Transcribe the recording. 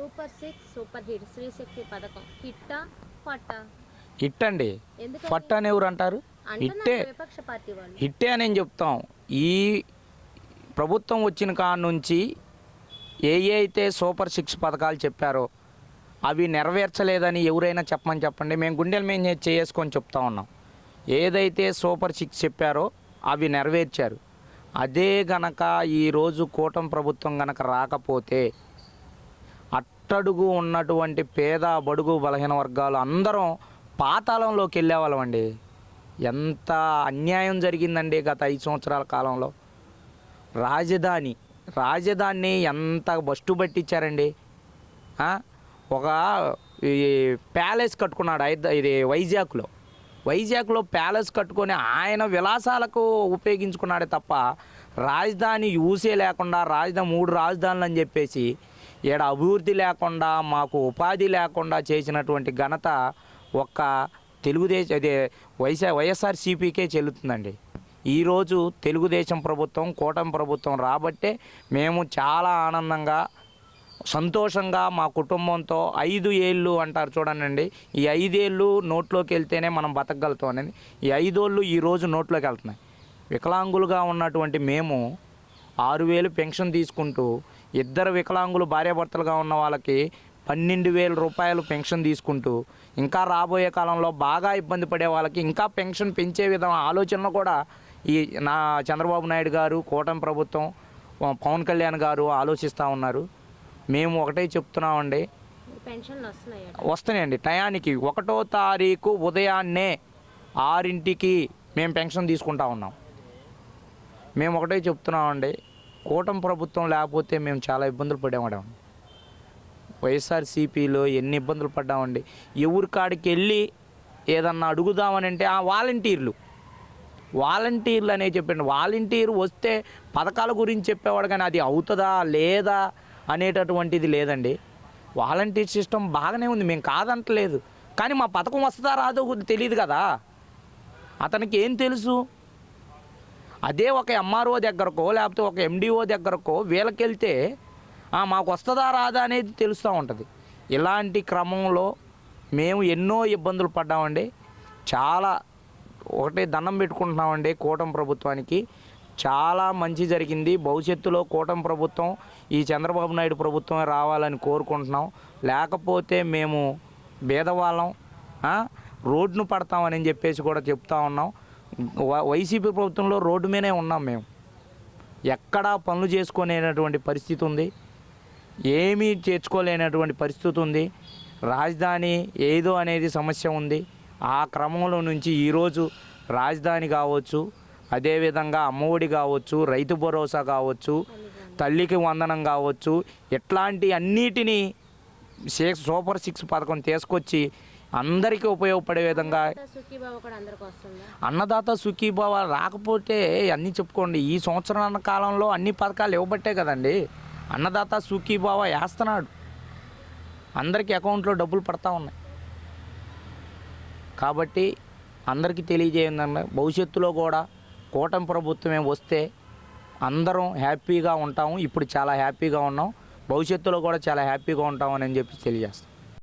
Super six super hit Srishakti పథకం. హిట్టా పట్టా? Hit అండి? ఫట్ అని ఎవరు అంటారు హిట్టే. విపక్ష పార్టీ వాళ్ళు. హిట్టే అని చెప్తాం. ఈ ప్రభుత్వం వచ్చిన కాడ నుంచి ఏ ఏ అయితే సూపర్ సిక్స్ పథకాలు చెప్పారో అవి నెరవేర్చలేదని ఎవరైనా చెప్పమని చెప్పండి. మేము గుండెల మీద చేసుకొని చెప్తా ఉన్నాం. ఏదైతే సూపర్ సిక్స్ చెప్పారో అవి నెరవేర్చారు. అదే గనక ఈరోజు కూటమి ప్రభుత్వం గనక రాకపోతే అట్టడుగు ఉన్నటువంటి పేద బడుగు బలహీన వర్గాలు అందరం పాతాళంలోకి వెళ్ళేవాళ్ళం అండి ఎంత అన్యాయం జరిగిందండి గత ఐదు సంవత్సరాల కాలంలో. రాజధాని రాజధానిని ఎంత బస్టు పట్టించారండి? ఒక ఈ ప్యాలెస్ కట్టుకున్నాడు హైద ఇది వైజాగ్లో. వైజాగ్లో ప్యాలెస్ కట్టుకొని ఆయన విలాసాలకు ఉపయోగించుకున్నాడే తప్ప రాజధాని యూసే లేకుండా రాజధాని మూడు రాజధానులు అని చెప్పేసి ఈడ అభివృద్ధి లేకుండా మాకు ఉపాధి లేకుండా చేసినటువంటి ఘనత ఒక్క తెలుగుదేశం అదే వైఎస్ఆర్ వైఎస్ఆర్సీపీకే చెల్లుతుందండి. ఈరోజు తెలుగుదేశం ప్రభుత్వం కూటమి ప్రభుత్వం రాబట్టే మేము చాలా ఆనందంగా సంతోషంగా మా కుటుంబంతో ఐదు ఏళ్ళు అంటారు చూడండి ఈ ఐదేళ్ళు నోట్లోకి వెళ్తేనే మనం బతకగలుగుతాం అనేది ఈ ఐదేళ్ళు ఈరోజు నోట్లోకి వెళ్తున్నాయి. వికలాంగులుగా ఉన్నటువంటి మేము ఆరు వేలు పెన్షన్ తీసుకుంటూ ఇద్దరు వికలాంగులు భార్యాభర్తలుగా ఉన్న వాళ్ళకి పన్నెండు వేల రూపాయలు పెన్షన్ తీసుకుంటూ ఇంకా రాబోయే కాలంలో బాగా ఇబ్బంది పడే వాళ్ళకి ఇంకా పెన్షన్ పెంచే విధం ఆలోచనలు కూడా ఈ నా చంద్రబాబు నాయుడు గారు కూటమి ప్రభుత్వం పవన్ కళ్యాణ్ గారు ఆలోచిస్తూ ఉన్నారు. మేము ఒకటే చెప్తున్నామండి. వస్తున్నాయండి. టయానికి ఒకటో తారీఖు ఉదయాన్నే ఆరింటికి మేము పెన్షన్ తీసుకుంటా ఉన్నాం. మేము ఒకటే చెప్తున్నామండి. కూటమి ప్రభుత్వం లేకపోతే మేము చాలా ఇబ్బందులు పడేవాడాం వైఎస్ఆర్సీపీలో ఎన్ని ఇబ్బందులు పడ్డామండి. ఎవరి కాడికి వెళ్ళి ఏదన్నా అడుగుదామని అంటే ఆ వాలంటీర్లు. వాలంటీర్లు అనే చెప్పండి. వాలంటీర్ వస్తే పథకాల గురించి చెప్పేవాడు కానీ అది అవుతుందా లేదా అనేటటువంటిది లేదండి. వాలంటీర్ సిస్టమ్ బాగానే ఉంది. మేము కాదంటలేదు. కానీ మా పథకం వస్తుందా రాదో తెలియదు కదా. అతనికి ఏం తెలుసు? అదే ఒక ఎంఆర్ఓ దగ్గరకో లేకపోతే ఒక ఎండిఓ దగ్గరకో వీళ్ళకెళ్తే మాకు వస్తుందా రాదా అనేది తెలుస్తూ ఉంటుంది. ఇలాంటి క్రమంలో మేము ఎన్నో ఇబ్బందులు పడ్డామండి. చాలా ఒకటే దండం పెట్టుకుంటున్నామండి కూటమి ప్రభుత్వానికి. చాలా మంచి జరిగింది. భవిష్యత్తులో కూటమి ప్రభుత్వం ఈ చంద్రబాబు నాయుడు ప్రభుత్వమే రావాలని కోరుకుంటున్నాం. లేకపోతే మేము బీదవాళ్ళం రోడ్ను రోడ్డును పడతామని చెప్పేసి కూడా చెప్తా ఉన్నాం. వైసీపీ ప్రభుత్వంలో రోడ్డు మీదే ఉన్నాం మేము. ఎక్కడా పనులు చేసుకునేటువంటి పరిస్థితి ఉంది. ఏమీ చేర్చుకోలేనటువంటి పరిస్థితి ఉంది. రాజధాని ఏదో అనేది సమస్య ఉంది. ఆ క్రమంలో నుంచి ఈరోజు రాజధాని కావచ్చు అదేవిధంగా అమ్మఒడి కావచ్చు రైతు భరోసా కావచ్చు తల్లికి వందనం కావచ్చు ఇట్లాంటి అన్నిటినీ సూపర్ సిక్స్ పథకం తీసుకొచ్చి అందరికీ ఉపయోగపడే విధంగా అన్నదాత సుఖీభావ రాకపోతే అన్నీ చెప్పుకోండి. ఈ సంవత్సరాల కాలంలో అన్ని పథకాలు ఇవ్వబట్టే కదండి. అన్నదాత సుఖీభావ వేస్తున్నాడు అందరికీ అకౌంట్లో డబ్బులు పడతా ఉన్నాయి. కాబట్టి అందరికీ తెలియజేయండి. భవిష్యత్తులో కూడా కూటమి ప్రభుత్వమే వస్తే అందరం హ్యాపీగా ఉంటాము. ఇప్పుడు చాలా హ్యాపీగా ఉన్నాం. భవిష్యత్తులో కూడా చాలా హ్యాపీగా ఉంటామని చెప్పి తెలియజేస్తాం.